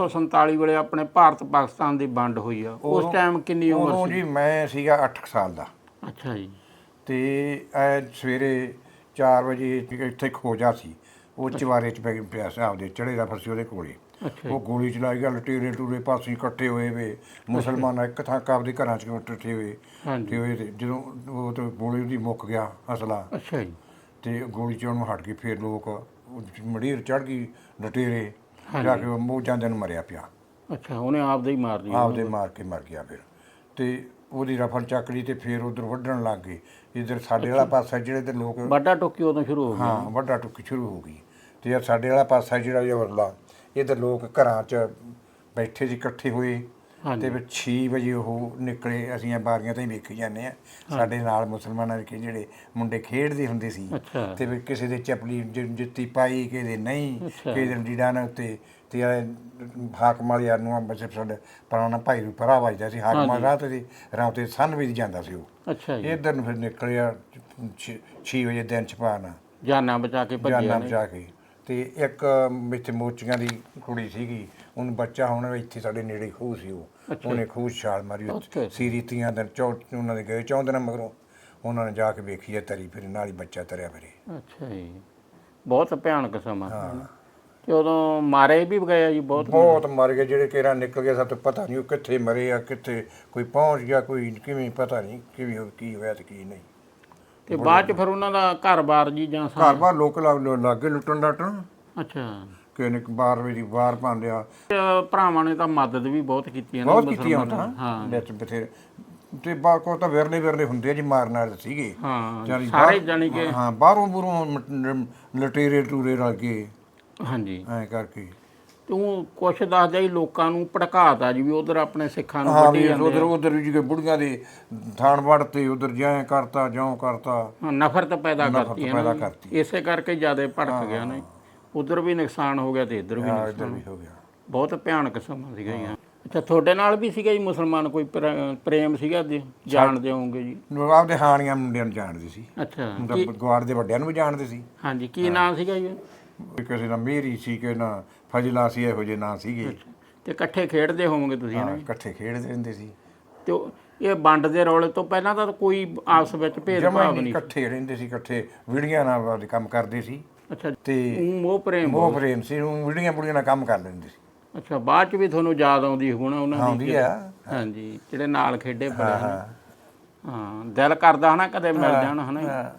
1947 ਵੇਲੇ ਆਪਣੇ ਭਾਰਤ ਪਾਕਿਸਤਾਨ ਦੀ ਵੰਡ ਹੋਈ ਆ। ਉਸ ਟਾਈਮ ਕਿੰਨੀ ਉਮਰ ਸੀ? ਜੀ ਮੈਂ ਸੀਗਾ 8 ਸਾਲ ਦਾ। ਅੱਛਾ ਜੀ। ਤੇ ਐ ਸਵੇਰੇ 4 ਵਜੇ ਇੱਥੇ ਖੋਜਾ ਸੀ। ਉਹ ਚਵਾਰੇ ਚ ਪੈ ਪਿਆ ਸੀ ਆਪਦੇ ਚੜੇ ਦਾ ਫਰਸੀ ਉਹਦੇ ਕੋਲੇ। ਅੱਛਾ ਉਹ ਗੋਲੀ ਚਲਾਈ ਗਿਆ ਲਟੇਰੇ ਟੂਰੇ ਪਾਸੇ ਇਕੱਠੇ ਹੋਏ ਵੇ। ਮੁਸਲਮਾਨ ਇੱਕ ਥਾਂ ਕਾਬਦੇ ਘਰਾਂ ਚ ਇਕੱਠੇ ਹੋਏ। ਹਾਂਜੀ। ਤੇ ਹੋਏ ਤੇ ਜਦੋਂ ਉਹ ਤੇ ਗੋਲੀ ਉਹਦੀ ਮੁੱਕ ਗਿਆ ਅਸਲਾ। ਅੱਛਾ ਜੀ। ਤੇ ਗੋਲੀ ਚੋਂ ਨੂੰ ਹਟ ਗਈ ਫਿਰ ਲੋਕ ਮੜੀਰ ਚੜ ਗਈ ਲਟੇਰੇ। ਜਾ ਕੇ ਉਹ ਮੂੰਹ ਜਾਂਦੇ ਨੂੰ ਮਰਿਆ ਪਿਆ। ਅੱਛਾ ਉਹਨੇ ਆਪਦੇ ਹੀ ਮਾਰ ਲਈ। ਆਪਦੇ ਮਾਰ ਕੇ ਮਰ ਗਿਆ ਫਿਰ। ਤੇ ਉਹਦੀ ਰਫਲ ਚੱਕ ਲਈ ਤੇ ਫਿਰ ਉਧਰ ਵੱਢਣ ਲੱਗ ਗਏ ਇਧਰ ਸਾਡੇ ਵਾਲਾ ਪਾਸਾ ਜਿਹੜੇ ਤੇ ਲੋਕ ਵੱਡਾ ਟੋਕੀ ਉਦੋਂ ਸ਼ੁਰੂ ਹੋ ਗਿਆ। ਹਾਂ ਵੱਡਾ ਟੁੱਕ ਸ਼ੁਰੂ ਹੋ ਗਈ। ਤੇ ਇਹ ਸਾਡੇ ਵਾਲਾ ਪਾਸਾ ਜਿਹੜਾ ਜਵਰਲਾ ਇਧਰ ਲੋਕ ਘਰਾਂ 'ਚ ਬੈਠੇ ਸੀ ਇਕੱਠੇ ਹੋਏ। ਤੇ ਫਿਰ 6 ਵਜੇ ਉਹ ਨਿਕਲੇ ਅਸੀਂ ਇਹ ਬਾਰੀਆਂ ਤਾਂ ਹੀ ਵੇਖੀ ਜਾਂਦੇ ਆ ਸਾਡੇ ਨਾਲ ਮੁਸਲਮਾਨਾਂ ਦੇ ਜਿਹੜੇ ਮੁੰਡੇ ਖੇਡਦੇ ਹੁੰਦੇ ਸੀ। ਤੇ ਫਿਰ ਕਿਸੇ ਦੇ ਚਪਲੀ ਜੁੱਤੀ ਪਾਈ ਕਿਸੇ ਦੇ ਨਹੀਂ। ਕਿਸੇ ਦੇ ਨਾ ਉੱਤੇ। ਤੇ ਹਾਕਮ ਵਾਲਿਆਂ ਨੂੰ ਬਸ ਸਾਡਾ ਪੁਰਾਣਾ ਭਾਈ ਨੂੰ ਪਰਾ ਵੱਜਦਾ ਸੀ ਹਾਕਮ। ਰਾਤ ਦੇ ਰਾਤ ਤੇ ਸੰਨ ਵੀ ਜਾਂਦਾ ਸੀ ਉਹ। ਅੱਛਾ ਜੀ। ਇਧਰ ਨੂੰ ਫਿਰ ਨਿਕਲਿਆ 6 ਵਜੇ ਦਿਨ ਚ ਪਾਣਾ ਜਾਨਾਂ ਬਚਾ ਕੇ ਭੱਜਿਆ ਜਾਨਾਂ ਬਚਾ ਕੇ। ਤੇ ਇੱਕ ਵਿੱਚ ਮੋਚੀਆਂ ਦੀ ਕੁੜੀ ਸੀਗੀ ਉਹਨੂੰ ਬੱਚਾ ਹੁਣ ਇੱਥੇ ਸਾਡੇ ਨੇੜੇ ਖੂਹ ਸੀ ਉਹ। ਉਹਨੇ ਖੂਹ 'ਚ ਛਾਲ ਮਾਰੀ। ਉੱਥੇ ਸੀਰੀ ਤੀਆਂ ਦਿਨ ਚੌ ਉਹਨਾਂ ਦੇ ਗਏ ਚੌਂ ਦਿਨਾਂ ਮਗਰੋਂ। ਉਹਨਾਂ ਨੇ ਜਾ ਕੇ ਵੇਖੀ ਹੈ ਤਰੀ ਫਿਰ ਨਾਲ ਹੀ ਬੱਚਾ ਤਰਿਆ ਫਿਰੇ ਅੱਛਾ ਜੀ। ਬਹੁਤ ਭਿਆਨਕ ਸਮਾਂ। ਹਾਂ। ਤੇ ਉਦੋਂ ਮਾਰੇ ਵੀ ਗਏ ਜੀ ਬਹੁਤ ਬਹੁਤ ਮਰ ਗਏ ਜਿਹੜੇ ਕਿਹੜਾ ਨਿਕਲ ਗਏ ਸਾਨੂੰ ਪਤਾ ਨਹੀਂ ਉਹ ਕਿੱਥੇ ਮਰੇ ਆ ਕਿੱਥੇ ਕੋਈ ਪਹੁੰਚ ਗਿਆ ਕੋਈ ਕਿਵੇਂ ਪਤਾ ਨਹੀਂ ਕਿਵੇਂ ਹੋ- ਕੀ ਹੋਇਆ ਤੇ ਕੀ ਨਹੀਂ। ਤੇ ਬਾਅਦ ਚ ਫਿਰ ਉਹਨਾਂ ਦਾ ਘਰ-ਬਾਰ ਜੀ ਜਾਂ ਸਾ- ਘਰ ਬਾਹਰ ਲੋਕ ਲੱਗ- ਲੱਗੇ ਲੁੱਟਣ ਡਾਟਣ ਅੱਛਾ। ਕਿਸੇ ਨੇ ਬਾਰ ਭੰਨ ਲਿਆ ਤੇ ਭਰਾਵਾਂ ਨੇ ਤਾਂ ਮਦਦ ਵੀ ਬਹੁਤ ਕੀਤੀ ਹੈ ਨਾ ਬਹੁਤ ਕੀਤੀਆਂ ਮੁਸਲਮਾਨਾਂ ਨੇ। ਹਾਂ। ਵਿੱਚ ਬਥੇਰੇ ਤੇ ਬਾਕੋ ਤਾਂ ਵਿਰਲੇ ਵਿਰਲੇ ਹੁੰਦੇ ਆ ਜੀ ਮਾਰਨ ਵਾਲੇ ਸੀਗੇ। ਹਾਂ ਜਾਣੀ ਸਾਰੇ ਬਾਹਰ- ਜਾਣੀ ਕਿ ਹਾਂ ਬਾਹਰੋਂ ਬੁਰੋਂ ਲਟੇਰੇ ਟੂਰੇ ਰਲ ਗਏ ਹਾਂਜੀ। ਐ ਕਰਕੇ। ਤੂੰ ਕੁਛ ਦੱਸਦਾ ਜੀ ਲੋਕਾਂ ਨੂੰ ਭੜਕਾਤਾ ਜੀ ਵੀ ਉਧਰ ਆਪਣੇ ਸਿੱਖਾਂ ਨੂੰ ਹਾਂ ਵੱਢੀ ਵੀ ਜਾਂਦੇ ਉਧਰ ਉਧਰ ਵੀ ਜਿਹੜੇ ਬੁੜੀਆਂ ਦੇ ਥਾਣ ਵੜਤੇ ਉਧਰ ਜਿਉਂ ਕਰਤਾ ਜਿਉਂ ਕਰਤਾ। ਹਾਂ, ਨਫ਼ਰਤ ਪੈਦਾ ਕਰਤੀ ਹੈ ਪੈਦਾ ਨਾ ਕਰਤੀ। ਇਸੇ ਕਰਕੇ ਜ਼ਿਆਦਾ ਭੜਕ ਗਿਆ ਨੇ ਉਧਰ ਵੀ ਨੁਕਸਾਨ ਹੋ ਗਿਆ ਤੇ ਇੱਧਰ ਵੀ ਹਾਂ ਨੁਕਸਾਨ ਵੀ ਹੋ ਗਿਆ। ਬਹੁਤ ਭਿਆਨਕ ਸਮਾਂ ਸੀਗਾ ਜੀ। ਅੱਛਾ ਤੁਹਾਡੇ ਨਾਲ ਵੀ ਸੀਗਾ ਜੀ ਮੁਸਲਮਾਨ ਕੋਈ ਪ੍ਰ- ਪ੍ਰੇਮ ਸੀਗਾ ਜੀ? ਜਾਣਦੇ ਹੋਵੋਗੇ ਜੀ? ਲੋਕ ਆਪਦੇ ਹਾਣੀਆਂ ਮੁੰਡਿਆਂ ਨੂੰ ਜਾਣਦੇ ਸੀ। ਅੱਛਾ ਹੁੰਦਾ ਗਵਾਰ ਦੇ ਵੱਡਿਆਂ ਨੂੰ ਵੀ ਜਾਣਦੇ ਸੀ। ਹਾਂਜੀ ਕੀ ਨਾਮ ਸੀਗਾ ਜੀ? ਵੀ ਕਿਸੇ ਦਾ ਮੇਰੀ ਸੀ ਕਿ ਨਾ ਫਜਲਾ ਸੀ ਇਹੋ ਜਿਹੇ ਨਾਂ ਸੀਗੇ। ਤੇ ਇਕੱਠੇ ਖੇਡਦੇ ਹੋਵੋਗੇ ਤੁਸੀਂ ਹਾਂ ਇਕੱਠੇ ਖੇਡਦੇ ਰਹਿੰਦੇ ਸੀ। ਤੇ ਉਹ- ਇਹ ਵੰਡ ਦੇ ਰੌਲੇ ਤੋਂ ਪਹਿਲਾਂ ਤਾਂ ਕੋਈ ਆਪਸ ਵਿੱਚ ਜਮਾ ਭੇਦਭਾਵ ਨਹੀਂ ਨਹੀਂ ਇਕੱਠੇ ਰਹਿੰਦੇ ਸੀ ਇਕੱਠੇ ਵੀੜੀਆਂ ਨਾਲ ਆਪਦੇ ਕੰਮ ਕਰਦੇ ਸੀ। ਅੱਛਾ ਤੇ ਮੋਹ ਪ੍ਰੇਮ ਮੋਹ ਪ੍ਰੇਮ ਸੀ ਉਹ ਵੀੜੀਆਂ ਬੁੜੀਆਂ ਨਾਲ ਕੰਮ ਕਰ ਲੈਂਦੇ ਸੀ। ਅੱਛਾ ਬਾਅਦ ਚ ਵੀ ਤੁਹਾਨੂੰ ਯਾਦ ਆਉਂਦੀ ਹੋਣਾ ਉਹਨਾਂ ਦੀ ਆਉਂਦੀ ਆ। ਹਾਂਜੀ ਜਿਹੜੇ ਨਾਲ ਖੇਡੇ ਬੜੇ ਹਾਂ। ਦਿਲ ਕਰਦਾ ਹਨਾ ਕਦੇ ਮਿਲ ਜਾਣ ਹਨਾ। ਹਾਂ।